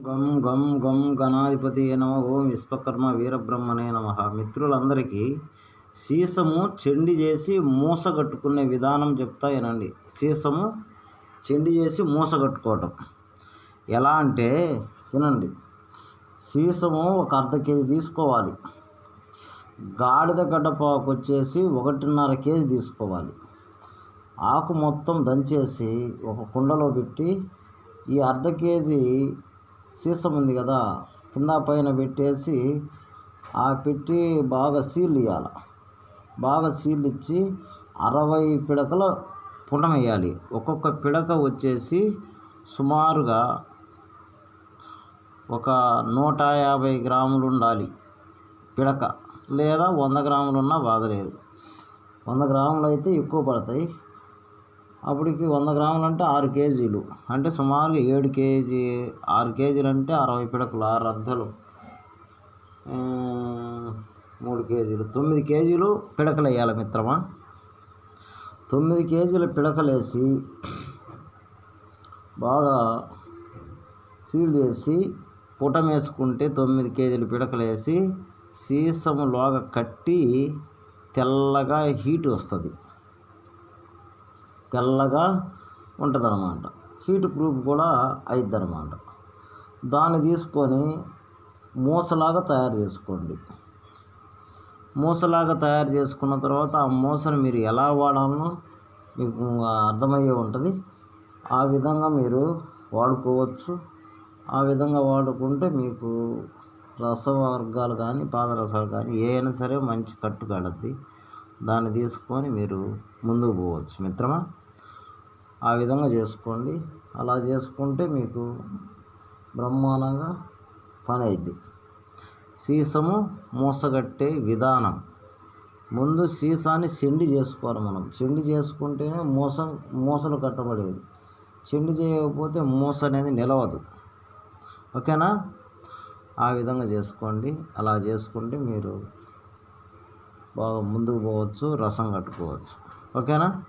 గం గం గం గణాధిపతి నమ. ఓం విశ్వకర్మ వీరబ్రహ్మనే నమ. మిత్రులందరికీ సీసము చెండి చేసి మూస కట్టుకునే విధానం చెప్తా వినండి. సీసము చెండి చేసి మూస కట్టుకోవటం ఎలా అంటే వినండి. సీసము ఒక అర్ధ కేజీ తీసుకోవాలి. గాడిద గడ్డపాకు వచ్చేసి ఒకటిన్నర కేజీ తీసుకోవాలి. ఆకు మొత్తం దంచేసి ఒక కుండలో పెట్టి ఈ అర్ధ కేజీ సీసం ఉంది కదా కింద పైన పెట్టేసి ఆ పెట్టి బాగా సీల్ ఇవ్వాలి బాగా సీల్ ఇచ్చి అరవై పిడకల పుణం వేయాలి. ఒక్కొక్క పిడక వచ్చేసి సుమారుగా ఒక నూట యాభై గ్రాములు ఉండాలి పిడక. లేదా వంద గ్రాములు ఉన్నా బాధలేదు. వంద గ్రాములు అయితే ఎక్కువ పడతాయి. అప్పటికి వంద గ్రాములు అంటే ఆరు కేజీలు. అంటే సుమారుగా ఏడు కేజీ ఆరు కేజీలు అంటే అరవై పిడకలు ఆరు అద్దలు. మూడు కేజీలు. తొమ్మిది కేజీలు పిడకలు వేయాలి మిత్రమా? తొమ్మిది కేజీల పిడకలేసి బాగా సీల్ చేసి పుటం వేసుకుంటే తొమ్మిది కేజీలు పిడకలేసి సీసము లోగా కట్టి తెల్లగా హీట్ వస్తుంది. తెల్లగా ఉంటుంది అన్నమాట హీట్ ప్రూఫ్ కూడా అయిద్ది అనమాట దాన్ని తీసుకొని మూసలాగా తయారు చేసుకోండి. మూసలాగా తయారు చేసుకున్న తర్వాత ఆ మూసను మీరు ఎలా వాడాలనో మీకు అర్థమయ్యే ఉంటుంది. ఆ విధంగా మీరు వాడుకోవచ్చు. ఆ విధంగా వాడుకుంటే మీకు రసవర్గాలు కానీ పాదరసాలు కానీ ఏదైనా సరే మంచి కట్టు కడద్ది దాన్ని తీసుకొని మీరు ముందుకు పోవచ్చు మిత్రమా? ఆ విధంగా చేసుకోండి. అలా చేసుకుంటే మీకు బ్రహ్మాండంగా పని అయింది సీసము మూసగట్టే విధానం. ముందు సీసాన్ని చెండి చేసుకోవాలి మనం. చెండి చేసుకుంటేనే మూస మూసలు కట్టబడేది. చెండి చేయకపోతే మూస అనేది నిలవదు. ఓకేనా? ఆ విధంగా చేసుకోండి. అలా చేసుకుంటే మీరు బాగా ముందుకు పోవచ్చు రసం కట్టుకోవచ్చు. ఓకేనా?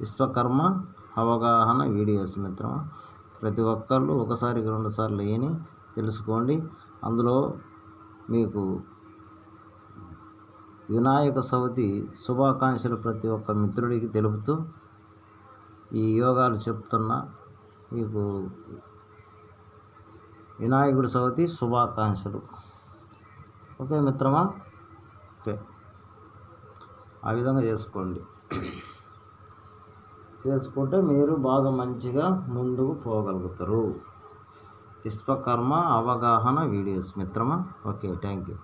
విశ్వకర్మ అవగాహన వీడియోస్ మిత్రమా? ప్రతి ఒక్కళ్ళు ఒకసారికి రెండుసార్లు వేయని తెలుసుకోండి. అందులో మీకు వినాయక చవితి శుభాకాంక్షలు ప్రతి ఒక్క మిత్రుడికి తెలుపుతూ ఈ యోగాలు చెప్తున్నా మీకు వినాయకుడి చవితి శుభాకాంక్షలు. ఓకే మిత్రమా? ఓకే. ఆ విధంగా చేసుకోండి. చేసుకుంటే మీరు బాగా మంచిగా ముందుకు పోగలుగుతారు. విశ్వకర్మ అవగాహన వీడియోస్ మిత్రమా? Okay thank you.